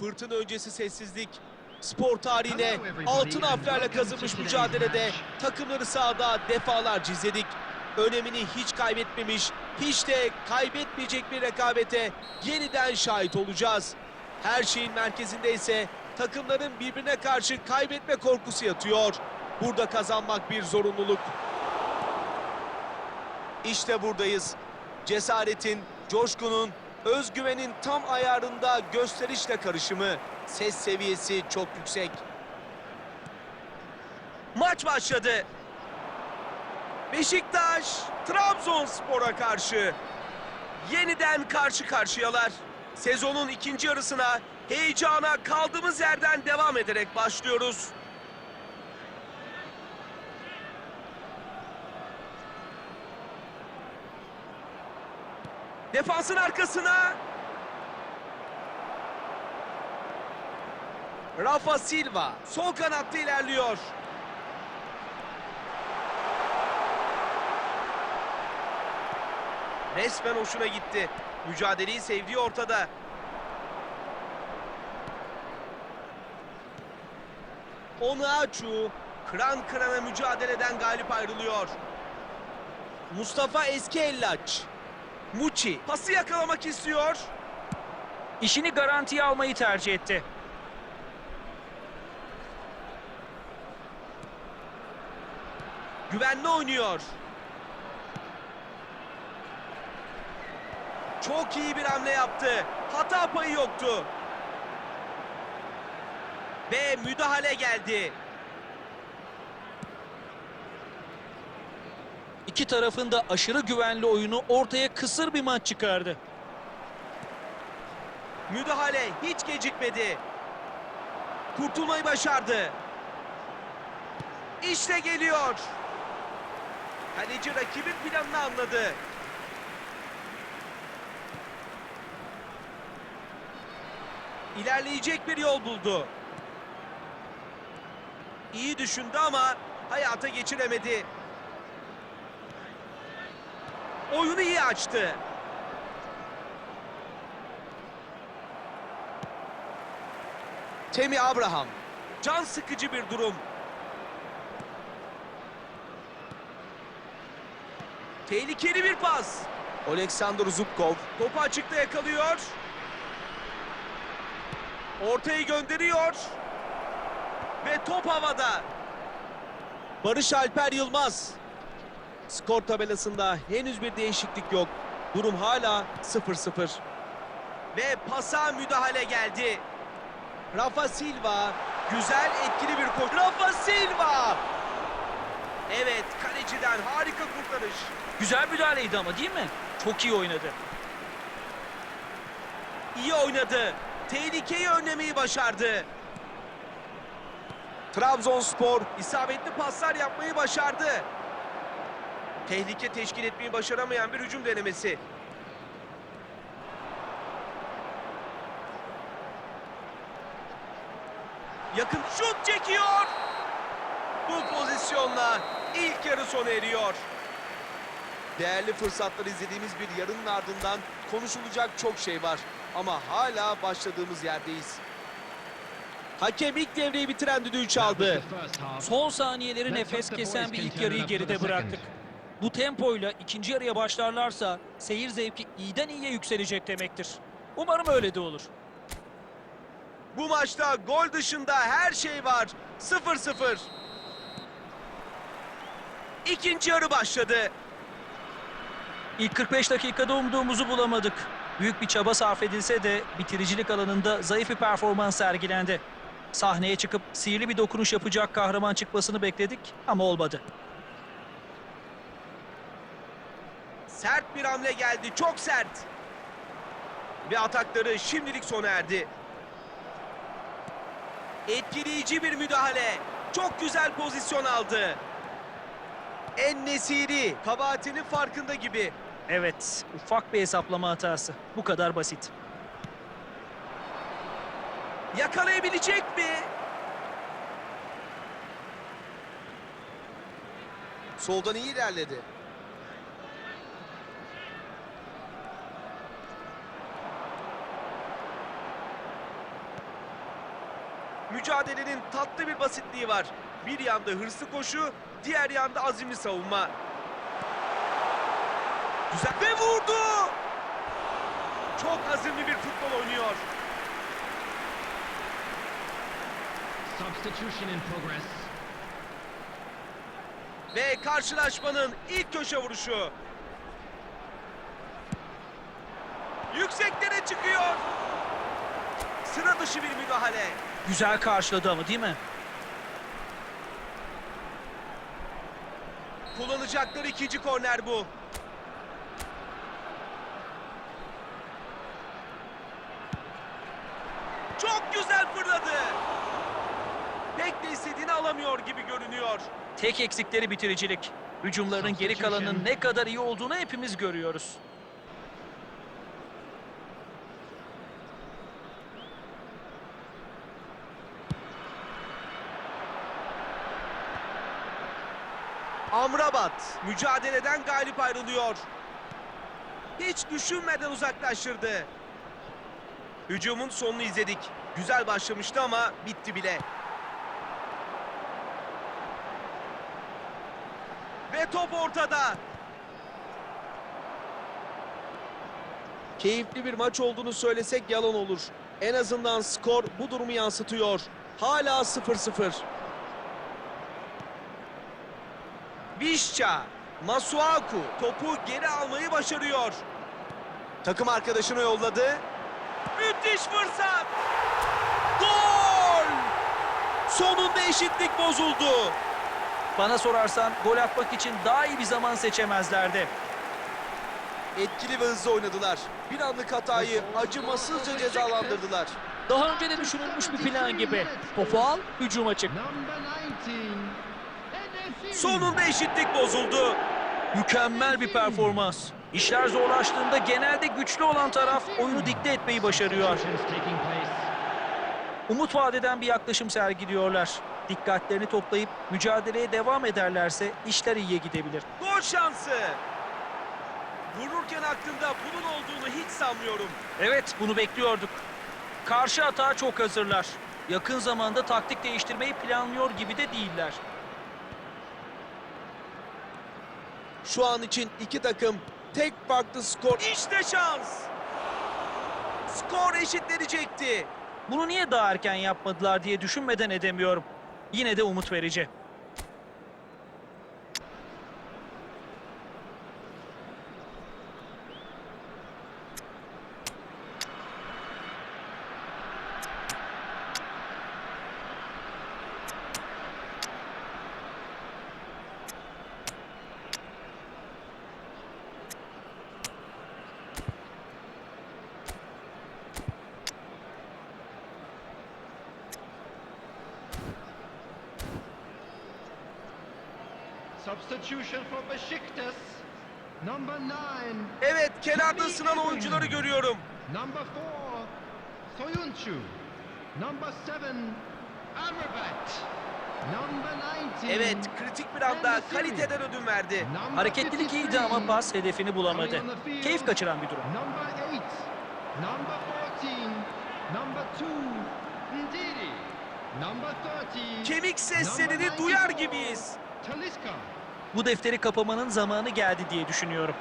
Fırtına öncesi sessizlik. Spor tarihine altın harflerle kazınmış mücadelede takımları sahada defalarca izledik. Önemini hiç kaybetmemiş, hiç de kaybetmeyecek bir rekabete yeniden şahit olacağız. Her şeyin merkezinde ise takımların birbirine karşı kaybetme korkusu yatıyor. Burada kazanmak bir zorunluluk. İşte buradayız. Cesaretin, coşkunun, özgüvenin tam ayarında gösterişle karışımı. Ses seviyesi çok yüksek. Maç başladı. Beşiktaş, Trabzonspor'a karşı. Yeniden karşı karşıyalar. Sezonun ikinci yarısına heyecana kaldığımız yerden devam ederek başlıyoruz. Defansın arkasına. Rafa Silva sol kanatta ilerliyor. Resmen hoşuna gitti. Mücadeleyi sevdiği ortada. Onaçu kıran kırana mücadeleden galip ayrılıyor. Mustafa Eski Ellaç. Muçi pası yakalamak istiyor. İşini garantiye almayı tercih etti. Güvenli oynuyor. Çok iyi bir hamle yaptı. Hata payı yoktu. Ve müdahale geldi. İki tarafın da aşırı güvenli oyunu ortaya kısır bir maç çıkardı. Müdahale hiç gecikmedi. Kurtulmayı başardı. İşte geliyor. Kaleci rakibin planını anladı. İlerleyecek bir yol buldu. İyi düşündü ama hayata geçiremedi. Oyunu iyi açtı. Temi Abraham. Can sıkıcı bir durum. Tehlikeli bir pas. Oleksandr Zubkov topu açıkta yakalıyor. Ortayı gönderiyor. Ve top havada. Barış Alper Yılmaz. Skor tabelasında henüz bir değişiklik yok. Durum hala 0-0. Ve pasa müdahale geldi. Rafa Silva güzel etkili bir koş. Rafa Silva! Evet kaleciden harika kurtarış. Güzel müdahaleydi ama değil mi? Çok iyi oynadı. İyi oynadı. Tehlikeyi önlemeyi başardı. Trabzonspor isabetli paslar yapmayı başardı. Tehlike teşkil etmeyi başaramayan bir hücum denemesi. Yakın şut çekiyor. Bu pozisyonla ilk yarı sona eriyor. Değerli fırsatlar izlediğimiz bir yarının ardından konuşulacak çok şey var. Ama hala başladığımız yerdeyiz. Hakem ilk devreyi bitiren düdüğü çaldı. Son saniyeleri nefes kesen bir ilk yarıyı geride bıraktık. Bu tempoyla ikinci yarıya başlarlarsa seyir zevki iyiden iyiye yükselecek demektir. Umarım öyle de olur. Bu maçta gol dışında her şey var. 0-0. İkinci yarı başladı. İlk 45 dakikada umduğumuzu bulamadık. Büyük bir çaba sarf edilse de bitiricilik alanında zayıf bir performans sergilendi. Sahneye çıkıp sihirli bir dokunuş yapacak kahraman çıkmasını bekledik ama olmadı. Sert bir hamle geldi. Çok sert. Ve atakları şimdilik sona erdi. Etkileyici bir müdahale. Çok güzel pozisyon aldı. En Nesiri kabahatinin farkında gibi. Evet, ufak bir hesaplama hatası. Bu kadar basit. Yakalayabilecek mi? Soldan iyi ilerledi. Mücadelenin tatlı bir basitliği var. Bir yanda hırslı koşu, diğer yanda azimli savunma. Güzel ve vurdu. Çok azimli bir futbol oynuyor. Substitution in progress. Ve karşılaşmanın ilk köşe vuruşu. Yükseklere çıkıyor. Sıra dışı bir müdahale. Güzel karşıladı ama değil mi? Kullanacakları ikinci korner bu. Çok güzel fırladı. Pek de istediğini alamıyor gibi görünüyor. Tek eksikleri bitiricilik. Hücumlarının geri kalanının ne kadar iyi olduğunu hepimiz görüyoruz. Amrabat mücadeleden galip ayrılıyor. Hiç düşünmeden uzaklaştırdı. Hücumun sonunu izledik. Güzel başlamıştı ama bitti bile. Ve top ortada. Keyifli bir maç olduğunu söylesek yalan olur. En azından skor bu durumu yansıtıyor. Hala 0-0. Vişça, Masuaku topu geri almayı başarıyor. Takım arkadaşına yolladı. Müthiş fırsat. Gol! Sonunda eşitlik bozuldu. Bana sorarsan gol atmak için daha iyi bir zaman seçemezlerdi. Etkili ve hızlı oynadılar. Bir anlık hatayı acımasızca cezalandırdılar. Daha önce de düşünülmüş bir plan gibi. Topu al, hücuma çık. Number 19. Sonunda eşitlik bozuldu. Mükemmel bir performans. İşler zorlaştığında genelde güçlü olan taraf oyunu dikte etmeyi başarıyor. Umut vadeden bir yaklaşım sergiliyorlar. Dikkatlerini toplayıp mücadeleye devam ederlerse işler iyiye gidebilir. Gol şansı. Vururken aklında bunun olduğunu hiç sanmıyorum. Evet, bunu bekliyorduk. Karşı atağa çok hazırlar. Yakın zamanda taktik değiştirmeyi planlıyor gibi de değiller. Şu an için iki takım tek farklı skor. İşte şans. Skor eşitlenecekti. Bunu niye daha erken yapmadılar diye düşünmeden edemiyorum. Yine de umut verici. Substitution for Besiktas. Number 9. Evet kenarda ısınan oyuncuları görüyorum. Number 4. Soyuncu. Number 7. Amrabat. Number 19. Evet kritik bir anda kaliteden ödün verdi. Hareketlilik iyiydi ama 53. pas hedefini bulamadı. Keyif kaçıran bir durum. Number 8. Number 14. Number 2. Ndidi. Number 30. Kemik seslerini Number duyar 94. gibiyiz. Bu defteri kapamanın zamanı geldi diye düşünüyorum.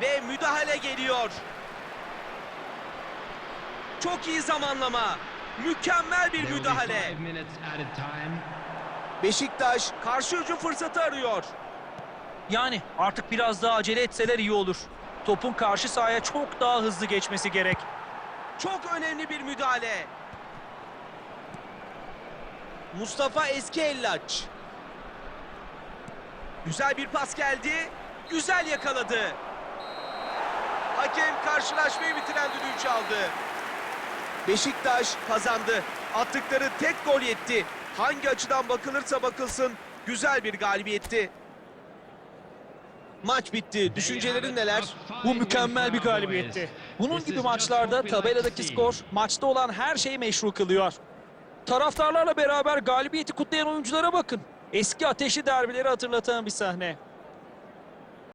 Ve müdahale geliyor. Çok iyi zamanlama. Mükemmel bir müdahale. Beşiktaş karşı hücum fırsatı arıyor. Yani artık biraz daha acele etseler iyi olur. Topun karşı sahaya çok daha hızlı geçmesi gerek. Çok önemli bir müdahale. Mustafa Eski Ellaç. Güzel bir pas geldi. Güzel yakaladı. Hakem karşılaşmayı bitiren düdüğü çaldı. Beşiktaş kazandı. Attıkları tek gol yetti. Hangi açıdan bakılırsa bakılsın güzel bir galibiyetti. Maç bitti. Düşüncelerin neler? Bu mükemmel bir galibiyetti. Bunun gibi maçlarda tabeladaki skor maçta olan her şeyi meşru kılıyor. Taraftarlarla beraber galibiyeti kutlayan oyunculara bakın. Eski ateşli derbileri hatırlatan bir sahne.